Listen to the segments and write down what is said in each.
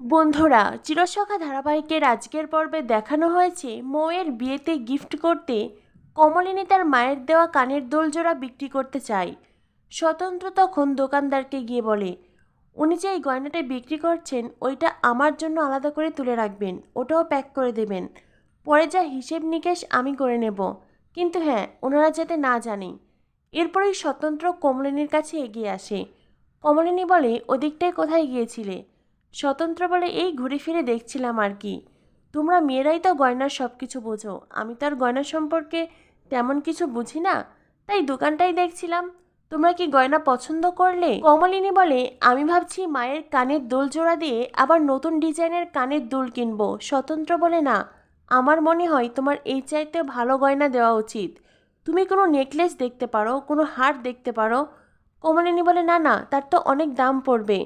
বন্ধুরা, চিরসখা ধারাবাহিকের আজকের পর্বে দেখানো হয়েছে মৌয়ের বিয়েতে গিফট করতে কমলিনী তার মায়ের দেওয়া কানের দোলজোড়া বিক্রি করতে চায়। স্বতন্ত্র তখন দোকানদারকে গিয়ে বলে, উনি যে এই গয়নাটা বিক্রি করছেন, ওইটা আমার জন্য আলাদা করে তুলে রাখবেন, ওটাও প্যাক করে দেবেন। পরে যা হিসেব নিকেশ আমি করে নেব। কিন্তু হ্যাঁ ওনারা যাতে না জানে। এরপরেই স্বতন্ত্র কমলিনীর কাছে এগিয়ে আসে। কমলিনী বলে, ওদিকটায় কোথায় গিয়েছিলে? স্বতন্ত্র বলে এই ঘুরে ফিরে দেখছিলাম আর কি। তোমরা মেয়েরাই তো গয়নার সব কিছু বোঝো। আমি তো আর গয়না সম্পর্কে তেমন কিছু বুঝি না। তাই দোকানটাই দেখছিলাম। তোমরা কি গয়না পছন্দ করলে? কমলিনী বলে, আমি ভাবছি মায়ের কানের দোল জোড়া দিয়ে আবার নতুন ডিজাইনের কানের দুল কিনবো। স্বতন্ত্র বলে না। আমার মনে হয় তোমার এই চাইতে ভালো গয়না দেওয়া উচিত। তুমি কোনো নেকলেস দেখতে পারো, কোনো হার দেখতে পারো? কমলিনী বলে, না না, তার তো অনেক দাম পড়বে।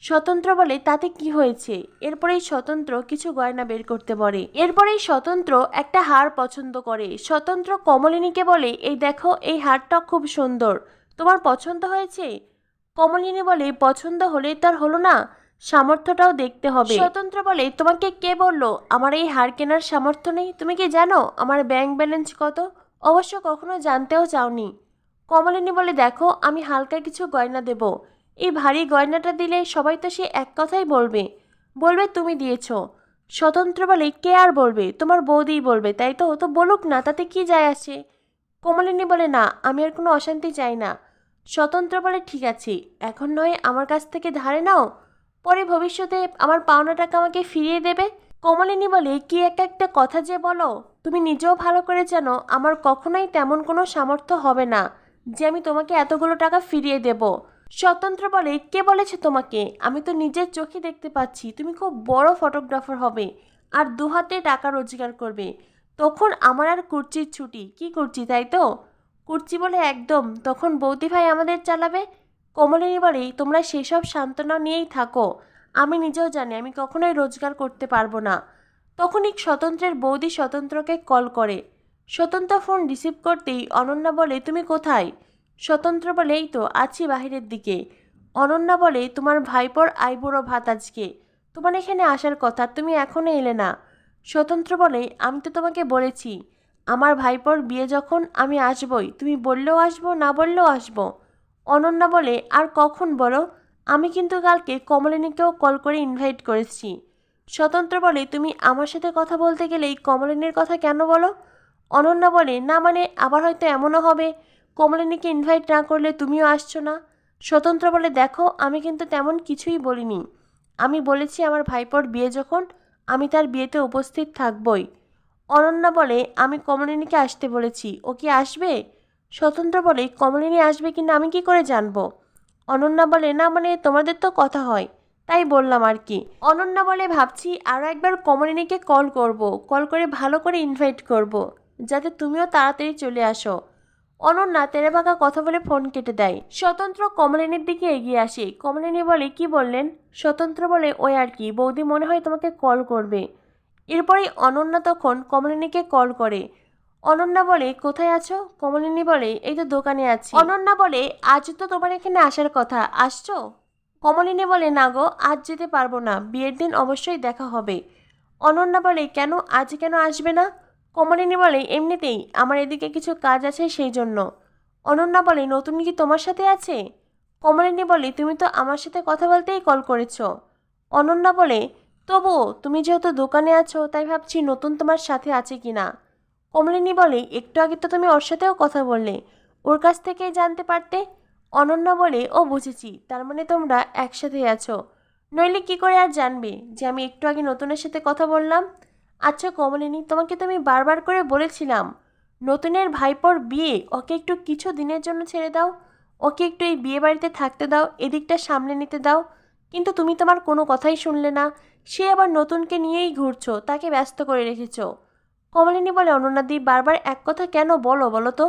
স্বতন্ত্র বলে তাতে কি হয়েছে? এরপরেই স্বতন্ত্র কিছু গয়না বের করতে বলে। এরপরেই স্বতন্ত্র একটা হার পছন্দ করে। স্বতন্ত্র কমলিনীকে বলে, এই দেখো, এই হারটা খুব সুন্দর। তোমার পছন্দ হয়েছে? কমলিনী বলে, পছন্দ হলে তার হলো না, সামর্থ্যটাও দেখতে হবে। স্বতন্ত্র বলে, তোমাকে কে বলল? আমার এই হার কেনার সামর্থ্য নেই? তুমি কি জানো আমার ব্যাংক ব্যালেন্স কত? অবশ্য কখনো জানতেও চাওনি। কমলিনী বলে, দেখো, আমি হালকা কিছু গয়না দেব। এই ভারী গয়নাটা দিলে সবাই তো সে এক কথাই বলবে। বলবে, তুমি দিয়েছ। স্বতন্ত্র বলে, কে আর বলবে? তোমার বৌদিই বলবে, তাই তো? তো বলুক না, তাতে কি যায় আসে? কমলিনী বলে, না, আমি আর কোনো অশান্তি চাই না। স্বতন্ত্র বলে, ঠিক আছে, এখন নয়, আমার কাছ থেকে ধারে নাও। পরে ভবিষ্যতে আমার পাওনা টাকা আমাকে ফিরিয়ে দেবে? কমলিনী বলে, কি এক একটা কথা যে বলো, তুমি নিজেও ভালো করে জানো, আমার কখনোই তেমন কোনো সামর্থ্য হবে না যে আমি তোমাকে এতগুলো টাকা ফিরিয়ে দেব। স্বতন্ত্র বলে কে বলেছে তোমাকে? আমি তো নিজের চোখে দেখতে পাচ্ছি, তুমি খুব বড় ফটোগ্রাফার হবে। আর দু হাতে টাকা রোজগার করবে। তখন আমার আর কুর্চির ছুটি। কি করছি তাই তো? কুর্চি বলে একদম। তখন বৌদি ভাই আমাদের চালাবে? কমলিনী বলে, তোমরা সেসব সান্ত্বনা নিয়েই থাকো। আমি নিজেও জানি, আমি কখনোই রোজগার করতে পারব না। তখনই স্বতন্ত্রের বৌদি স্বতন্ত্রকে কল করে। স্বতন্ত্র ফোন রিসিভ করতেই অনন্যা বলে, তুমি কোথায়? স্বতন্ত্র বলে এই তো আছি বাহিরের দিকে। অনন্যা বলে, তোমার ভাইপোর আইবুড়ো ভাত আজকে। তোমার এখানে আসার কথা, তুমি এখনও এলে না। স্বতন্ত্র বলে, আমি তো তোমাকে বলেছি, আমার ভাইপোর বিয়ে যখন আমি আসবই, তুমি বললেও আসব, না বললেও আসব। অনন্যা বলে, আর কখন বলো? আমি কিন্তু কালকে কমলিনীকেও কল করে ইনভাইট করেছি। স্বতন্ত্র বলে, তুমি আমার সাথে কথা বলতে গেলেই কমলিনীর কথা কেন বলো? অনন্যা বলে, না মানে আবার হয়তো এমনও হবে। কমলিনীকে ইনভাইট না করলে তুমিও আসছো না? স্বতন্ত্র বলে, দেখো, আমি কিন্তু তেমন কিছুই বলিনি। আমি বলেছি আমার ভাইপোর বিয়ে যখন, আমি তার বিয়েতে উপস্থিত থাকবই। অনন্যা বলে, আমি কমলিনীকে আসতে বলেছি। ও কি আসবে? স্বতন্ত্র বলে, কমলিনী আসবে কিনা আমি কি করে জানব? অনন্যা বলে, না মানে তোমাদের তো কথা হয়, তাই বললাম আর কি। অনন্যা বলে, ভাবছি আরও একবার কমলিনীকে কল করব কল করে ভালো করে ইনভাইট করব, যাতে তুমিও তাড়াতাড়ি চলে আসো। অনন্যা তেরে বাঁকা কথা বলে ফোন কেটে দেয়। স্বতন্ত্র কমলিনীর দিকে এগিয়ে আসে। কমলিনী বলে, কি বললেন? স্বতন্ত্র বলে, ওই আর কি, বৌদি মনে হয় তোমাকে কল করবে। এরপরেই অনন্যা তখন কমলিনীকে কল করে। অনন্যা বলে, কোথায় আছো? কমলিনী বলে, এই তো দোকানে আছি। অনন্যা বলে, আজ তো তোমার এখানে আসার কথা, আসছো? কমলিনী বলে, না গো, আজ যেতে পারব না, বিয়ের দিন অবশ্যই দেখা হবে। অনন্যা বলে, কেন, আজ কেন আসবে না? কমলিনী বলে, এমনিতেই আমার এদিকে কিছু কাজ আছে সেই জন্য। অনন্যা বলে, নতুন কি তোমার সাথে আছে? কমলিনী বলে, তুমি তো আমার সাথে কথা বলতেই কল করেছ। অনন্যা বলে তবু তুমি যেহেতু দোকানে আছো, তাই ভাবছি নতুন তোমার সাথে আছে কি না? কমলিনী বলে, একটু আগে তো তুমি ওর সাথেও কথা বললে। ওর কাছ থেকেই জানতে পারতে? অনন্যা বলে, ও বুঝেছি, তার মানে তোমরা একসাথেই আছো। নইলে কি করে আর জানবে যে আমি একটু আগে নতুনের সাথে কথা বললাম? আচ্ছা কমলিনী, তোমাকে তো আমি বারবার করে বলেছিলাম, নতুনের ভাইপোর বিয়ে, ওকে একটু কিছু দিনের জন্য ছেড়ে দাও, ওকে একটু এই বিয়ে বাড়িতে থাকতে দাও, এদিকটা সামলে নিতে দাও, কিন্তু তুমি তোমার কোনো কথাই শুনলে না, সে আবার নতুনকে নিয়েই ঘুরছো, তাকে ব্যস্ত করে রেখেছো। কমলিনী বলে, অনন্যাদি, বারবার এক কথা কেন বলো বলো তো?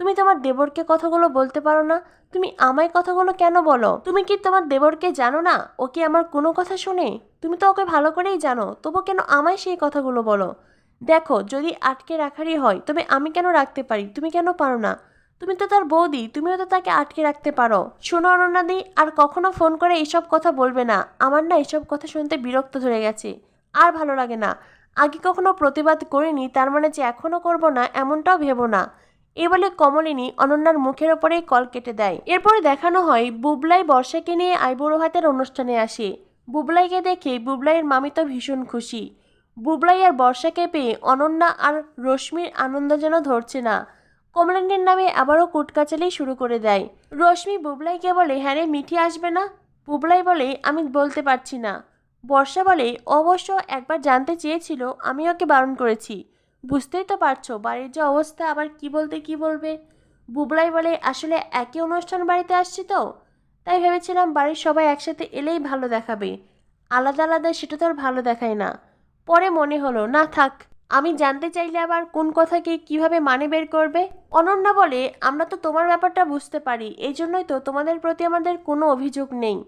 তুমি তোমার দেবরকে কথাগুলো বলতে পারো না, তুমি আমায় কথাগুলো কেন বলো? তুমি কি তোমার দেবরকে জানো না, ও কি আমার কোনো কথা শুনে? তুমি তো ওকে ভালো করেই জানো, তবু কেন আমায় সেই কথাগুলো বলো? দেখো, যদি আটকে রাখারই হয়, তবে আমি কেন রাখতে পারি? তুমি কেন পারো না? তুমি তো তার বৌদি, তুমিও তো তাকে আটকে রাখতে পারো। শোনো অনন্যাদি, আর কখনো ফোন করে এইসব কথা বলবে না। আমার না এসব কথা শুনতে বিরক্ত ধরে গেছে। আর ভালো লাগে না। আগে কখনো প্রতিবাদ করিনি, তার মানে যে এখনও করব না, এমনটাও ভেবো না। এ বলে কমলিনী অনন্যার মুখের ওপরেই কল কেটে দেয়। এরপরে দেখানো হয়, বুবলাই বর্ষাকে নিয়ে আইবুড়ো হাতের অনুষ্ঠানে আসে। বুবলাইকে দেখে বুবলাইয়ের মামি তো ভীষণ খুশি। বুবলাই আর বর্ষাকে পেয়ে অনন্যা আর রশ্মির আনন্দ যেন ধরছে না। কমলিনীর নামে আবারও কুটকাচালি শুরু করে দেয়। রশ্মি বুবলাইকে বলে হ্যাঁ রে, মিঠি আসবে না? বুবলাই বলে, আমি বলতে পারছি না। বর্ষা বলে, অবশ্য একবার জানতে চেয়েছিল, আমি ওকে বারণ করেছি। বুঝতেই তো পারছ, বাড়ির যে অবস্থা, আবার কি বলতে কি বলবে? বুবলাই বলে, আসলে একই অনুষ্ঠান বাড়িতে আসছি তো? তাই ভেবেছিলাম বাড়ির সবাই একসাথে এলেই ভালো দেখাবে। আলাদা আলাদা সেটা তো আর ভালো দেখায় না। পরে মনে হলো, না থাক, আমি জানতে চাইলে আবার কোন কথাকে কীভাবে মানে বের করবে? অনন্যা বলে, আমরা তো তোমার ব্যাপারটা বুঝতে পারি, এই জন্যই তো তোমাদের প্রতি আমাদের কোনো অভিযোগ নেই।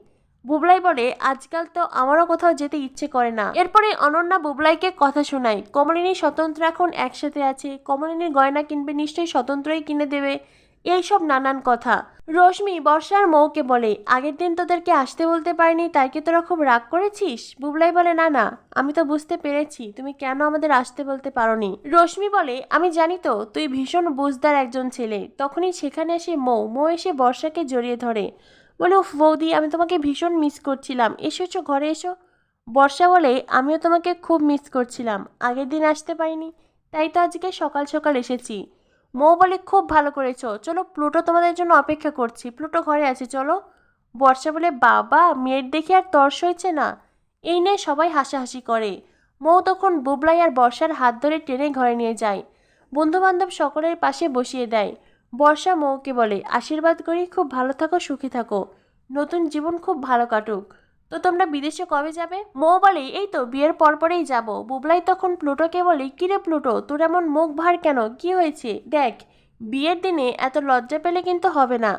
বুবলাই বলে, আজকাল তো আমারও কোথাও যেতে ইচ্ছে করে না। এরপরে অনন্যা বুবলাইকে কথা শোনায়, কমলিনী স্বতন্ত্র এখন একসাথে আছে, কমলিনীর গয়না কিনবে নিশ্চয়ই স্বতন্ত্রই কিনে দেবে। এইসব নানান কথা। রশ্মি বর্ষার মৌকে বলে, আগের দিন তোদেরকে আসতে বলতে পারিনি, তাই কি তোরা খুব রাগ করেছিস? বুবলাই বলে, না না, আমি তো বুঝতে পেরেছি, তুমি কেন আমাদের আসতে বলতে পারোনি? রশ্মি বলে, আমি জানি তো, তুই ভীষণ বুঝদার একজন ছেলে, তখনই সেখানে এসে মৌ মৌ এসে বর্ষাকে জড়িয়ে ধরে। বলে, উফ, বৌদি, আমি তোমাকে ভীষণ মিস করছিলাম এসো এসো ঘরে এসো। বর্ষা বলে, আমিও তোমাকে খুব মিস করছিলাম, আগের দিন আসতে পারিনি, তাই তো আজকে সকাল সকাল এসেছি। মৌ বলে খুব ভালো করেছ। চলো প্লুটো তোমাদের জন্য অপেক্ষা করছি। প্লুটো ঘরে আছে, চলো। বর্ষা বলে, বাবা, মেয়ের দেখে আর তর্স হয়েছে না? এই নিয়ে সবাই হাসাহাসি করে। মৌ তখন বুবলাই আর বর্ষার হাত ধরে টেনে ঘরে নিয়ে যায়। বন্ধুবান্ধব সকলের পাশে বসিয়ে দেয়। বর্ষা মৌকে বলে, আশীর্বাদ করি, খুব ভালো থাকো, সুখী থাকো। নতুন জীবন খুব ভালো কাটুক। তো তোমরা বিদেশে কবে যাবে? মৌ বলে, এই তো বিয়ের পরপরেই যাব। বুবলাই তখন প্লুটোকে বলে, কিরে প্লুটো, তোর এমন মুখ ভার কেন? কি হয়েছে? দেখ, বিয়ের দিনে এত লজ্জা পেলে কিন্তু হবে না।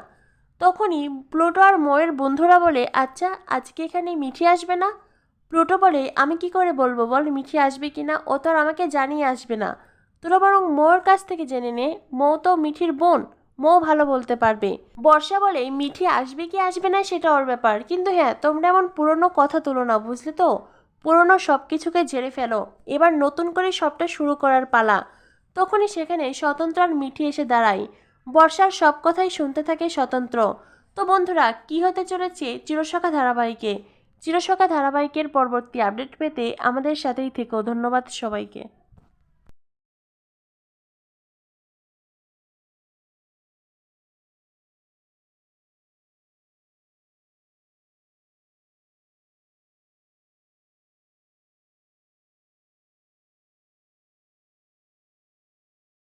তখনই প্লুটো আর ময়ের বন্ধুরা বলে আচ্ছা আজকে এখানে মিঠি আসবে না? প্লুটো বলে, আমি কি করে বলব? বল, মিঠি আসবে কি না ও তো আর আমাকে জানিয়ে আসবে না। তোরা বরং মৌর কাছ থেকে জেনে নে। মৌ তো মিঠির বোন। মৌ ভালো বলতে পারবে। বর্ষা বলে, মিঠি আসবে কি আসবে না সেটা ওর ব্যাপার। কিন্তু হ্যাঁ তোমরা এমন পুরনো কথা তুলো না, বুঝলে তো? পুরনো সব কিছুকে ঝেড়ে ফেলো। এবার নতুন করে সবটা শুরু করার পালা। তখনই সেখানে স্বতন্ত্র আর মিঠি এসে দাঁড়ায়। বর্ষার সব কথাই শুনতে থাকে স্বতন্ত্র। তো বন্ধুরা, কি হতে চলেছে চিরসখা ধারাবাহিকে? চিরসখা ধারাবাহিকের পরবর্তী আপডেট পেতে আমাদের সাথেই থেকো। ধন্যবাদ সবাইকে।